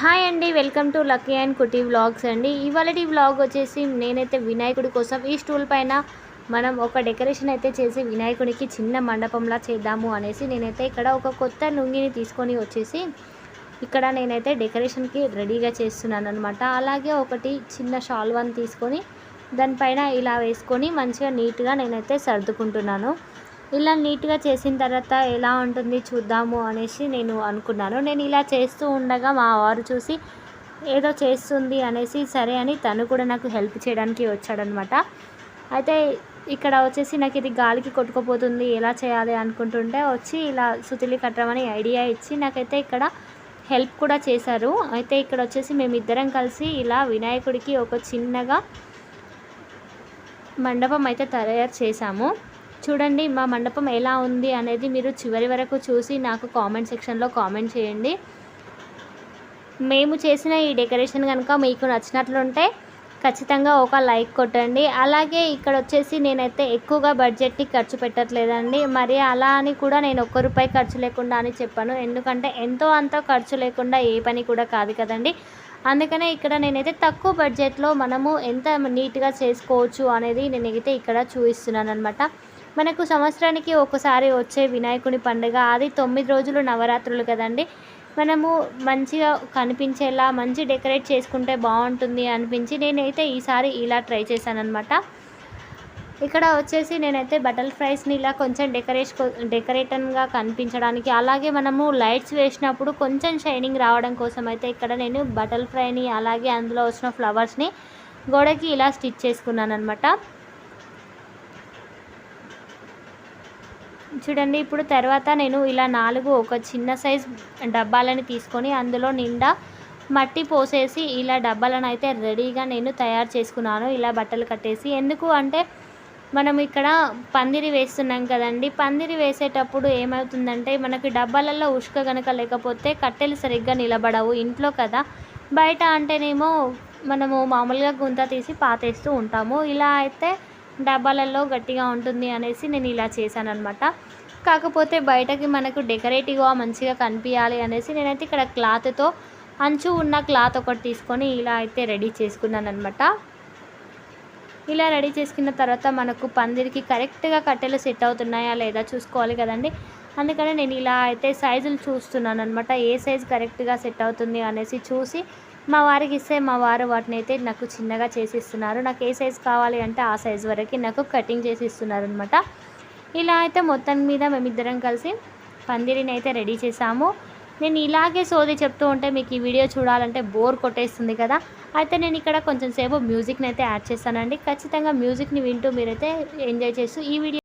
Hi అండి welcome to lucky and cutie vlogs అండి. ఇవాళ వ్లాగ్ వచ్చేసి నేనైతే వినాయకుడి కోసం ఈ స్టూల్ పైన మనం ఒక డెకరేషన్ అయితే చేసి వినాయకుడికి చిన్న మండపంలా చేద్దాము అనేసి నేనైతే ఇక్కడ ఒక కొత్త నుంగిని తీసుకొని వచ్చేసి ఇక్కడ నేనైతే డెకరేషన్కి రెడీగా చేస్తున్నాను అనమాట అలాగే ఒకటి చిన్న షాల్వాన్ తీసుకొని దానిపైన ఇలా వేసుకొని మంచిగా నీట్గా నేనైతే సర్దుకుంటున్నాను. ఇలా నీట్గా చేసిన తర్వాత ఎలా ఉంటుంది చూద్దాము అనేసి నేను అనుకున్నాను. నేను ఇలా చేస్తూ ఉండగా మా వారు చూసి ఏదో చేస్తుంది అనేసి సరే అని తను కూడా నాకు హెల్ప్ చేయడానికి వచ్చాడనమాట అయితే ఇక్కడ వచ్చేసి నాకు ఇది గాలికి కొట్టుకుపోతుంది ఎలా చేయాలి అనుకుంటుంటే వచ్చి ఇలా సుతిలి కట్టమని ఐడియా ఇచ్చి నాకైతే ఇక్కడ హెల్ప్ కూడా చేశారు. అయితే ఇక్కడ వచ్చేసి మేమిద్దరం కలిసి ఇలా వినాయకుడికి ఒక చిన్నగా మండపం అయితే తయారు చేశాము. చూడండి మా మండపం ఎలా ఉంది అనేది మీరు చివరి వరకు చూసి నాకు కామెంట్ సెక్షన్లో కామెంట్ చేయండి. మేము చేసిన ఈ డెకరేషన్ కనుక మీకు నచ్చినట్లుంటే ఖచ్చితంగా ఒక లైక్ కొట్టండి. అలాగే ఇక్కడ వచ్చేసి నేనైతే ఎక్కువగా బడ్జెట్ని ఖర్చు పెట్టట్లేదండి. మరి అలా అని కూడా నేను ఒక్క రూపాయి ఖర్చు లేకుండా అని చెప్పాను. ఎందుకంటే ఎంతో అంత ఖర్చు లేకుండా ఏ పని కూడా కాదు కదండి. అందుకనే ఇక్కడ నేనైతే తక్కువ బడ్జెట్లో మనము ఎంత నీట్గా చేసుకోవచ్చు అనేది నేనైతే ఇక్కడ చూపిస్తున్నాను అనమాట మనకు సంవత్సరానికి ఒకసారి వచ్చే వినాయకుని పండుగ. అది తొమ్మిది రోజులు నవరాత్రులు కదండి. మనము మంచిగా కనిపించేలా మంచి డెకరేట్ చేసుకుంటే బాగుంటుంది అనిపించి నేనైతే ఈసారి ఇలా ట్రై చేశాను అనమాట ఇక్కడ వచ్చేసి నేనైతే బటర్ ఫ్రైస్ని ఇలా కొంచెం డెకరేట్ డెకరేటన్గా కనిపించడానికి అలాగే మనము లైట్స్ వేసినప్పుడు కొంచెం షైనింగ్ రావడం కోసం అయితే ఇక్కడ నేను బటర్ ఫ్రైని అలాగే అందులో వచ్చిన ఫ్లవర్స్ని గోడకి ఇలా స్టిచ్ చేసుకున్నాను అనమాట చూడండి ఇప్పుడు తర్వాత నేను ఇలా నాలుగు ఒక చిన్న సైజ్ డబ్బాలని తీసుకొని అందులో నిండా మట్టి పోసేసి ఇలా డబ్బాలను అయితే రెడీగా నేను తయారు చేసుకున్నాను ఇలా బట్టలు కట్టేసి. ఎందుకు అంటే మనం ఇక్కడ పందిరి వేస్తున్నాం కదండి. పందిరి వేసేటప్పుడు ఏమవుతుందంటే మనకి డబ్బాలలో ఉష్క కనుక లేకపోతే కట్టెలు సరిగ్గా నిలబడవు ఇంట్లో కదా. బయట అంటేనేమో మనము మామూలుగా గుంత తీసి పాతేస్తూ ఉంటాము. ఇలా అయితే డబ్బాలలో గట్టిగా ఉంటుంది అనేసి నేను ఇలా చేశాను అనమాట కాకపోతే బయటకి మనకు డెకరేటివ్గా మంచిగా కనిపించాలి అనేసి నేనైతే ఇక్కడ క్లాత్తో అంచు ఉన్న క్లాత్ ఒకటి తీసుకొని ఇలా అయితే రెడీ చేసుకున్నాను అనమాట ఇలా రెడీ చేసుకున్న తర్వాత మనకు పందిరికి కరెక్ట్గా కట్టెలు సెట్ అవుతున్నాయా లేదా చూసుకోవాలి కదండి. అందుకని నేను ఇలా అయితే సైజులు చూస్తున్నాను అనమాట ఏ సైజు కరెక్ట్గా సెట్ అవుతుంది అనేసి చూసి మా వారికి ఇస్తే మా వారు వాటిని అయితే నాకు చిన్నగా చేసి ఇస్తున్నారు నాకు ఏ సైజు కావాలి అంటే ఆ సైజు వరకు నాకు కటింగ్ చేసి ఇస్తున్నారు అనమాట ఇలా అయితే మొత్తం మీద మేమిద్దరం కలిసి పందిరిని అయితే రెడీ చేసాము నేను ఇలాగే సోది చెప్తూ ఉంటే మీకు ఈ వీడియో చూడాలంటే బోర్ కొట్టేస్తుంది కదా. అయితే నేను ఇక్కడ కొంచెం సేపు మ్యూజిక్ని అయితే యాడ్ చేస్తానండి. ఖచ్చితంగా మ్యూజిక్ని వింటూ మీరైతే ఎంజాయ్ చేస్తూ ఈ వీడియో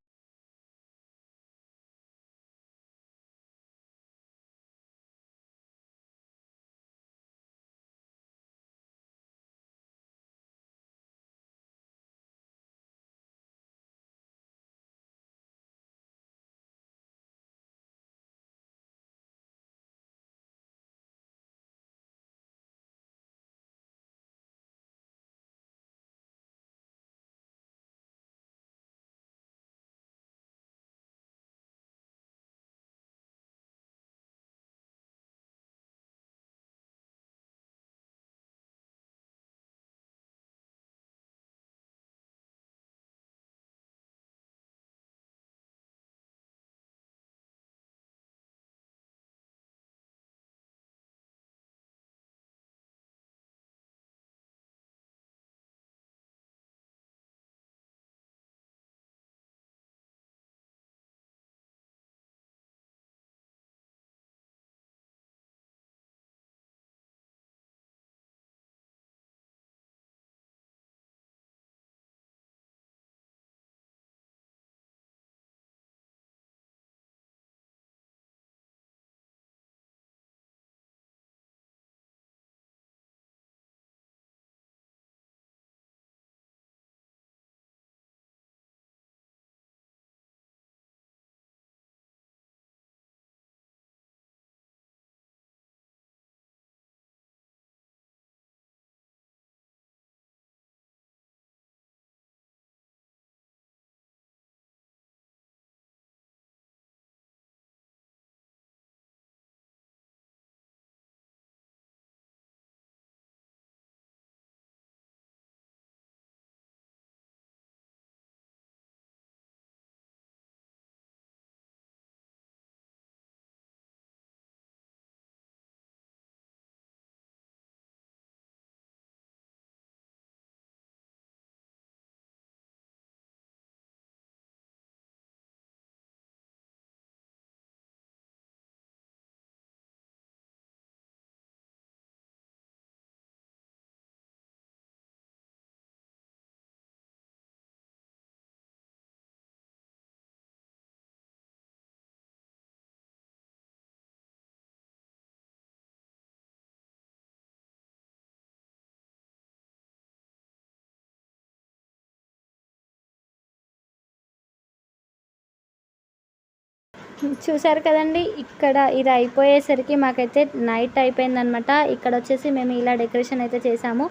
చూసారు కదండి ఇక్కడ ఇది అయిపోయేసరికి మాకైతే నైట్ అయిపోయిందనమాట ఇక్కడ వచ్చేసి మేము ఇలా డెకరేషన్ అయితే చేసాము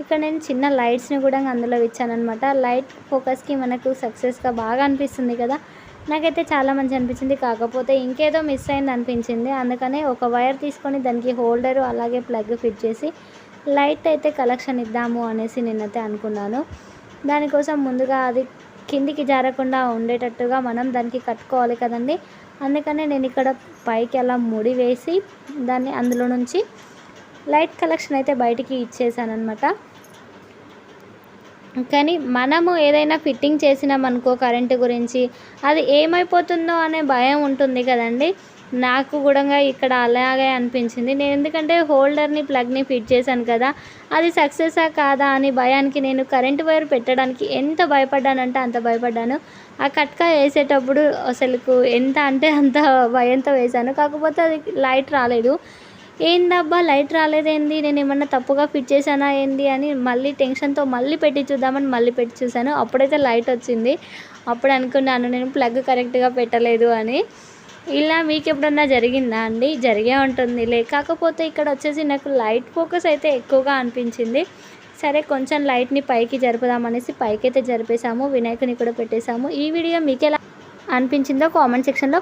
ఇక్కడ నేను చిన్న లైట్స్ని కూడా అందులో ఇచ్చానమాట లైట్ ఫోకస్కి మనకు సక్సెస్గా బాగా అనిపిస్తుంది కదా. నాకైతే చాలా మంచి అనిపించింది. కాకపోతే ఇంకేదో మిస్ అయింది అనిపించింది. అందుకనే ఒక వైర్ తీసుకొని దానికి హోల్డరు అలాగే ప్లగ్ ఫిట్ చేసి లైట్ అయితే కలెక్షన్ ఇద్దాము అనేసి నేనైతే అనుకున్నాను. దానికోసం ముందుగా అది కిందికి జారకుండా ఉండేటట్టుగా మనం దానికి కట్టుకోవాలి కదండి. అందుకనే నేను ఇక్కడ పైకి అలా ముడి వేసి దాన్ని అందులో నుంచి లైట్ కలెక్షన్ అయితే బయటికి ఇచ్చేసానమాట కానీ మనము ఏదైనా ఫిట్టింగ్ చేసినామనుకో కరెంటు గురించి అది ఏమైపోతుందో అనే భయం ఉంటుంది కదండి. నాకు కూడా ఇక్కడ అలాగే అనిపించింది. నేను ఎందుకంటే హోల్డర్ని ప్లగ్ని ఫిట్ చేశాను కదా. అది సక్సెసా కాదా అని భయానికి నేను కరెంట్ వైర్ పెట్టడానికి ఎంత భయపడ్డానంటే అంత భయపడ్డాను. ఆ కట్కా వేసేటప్పుడు అసలుకు ఎంత అంటే అంత భయంతో వేశాను. కాకపోతే అది లైట్ రాలేదు. ఏందబ్బా లైట్ రాలేదేంది? నేను ఏమన్నా తప్పుగా ఫిట్ చేశానా ఏంది అని మళ్ళీ టెన్షన్తో మళ్ళీ పెట్టి చూద్దామని మళ్ళీ పెట్టి చూశాను. అప్పుడైతే లైట్ వచ్చింది. అప్పుడు అనుకున్నాను నేను ప్లగ్ కరెక్ట్గా పెట్టలేదు అని. ఇలా మీకు ఎప్పుడన్నా జరిగిందా అండి? జరిగే ఉంటుంది. లే కాకపోతే ఇక్కడ వచ్చేసి నాకు లైట్ ఫోకస్ అయితే ఎక్కువగా అనిపించింది. సరే కొంచెం లైట్ని పైకి జరుపుదామనేసి పైకి అయితే జరిపేసాము వినాయకుని కూడా పెట్టేశాము. ఈ వీడియో మీకు ఎలా అనిపించిందో కామెంట్ సెక్షన్లో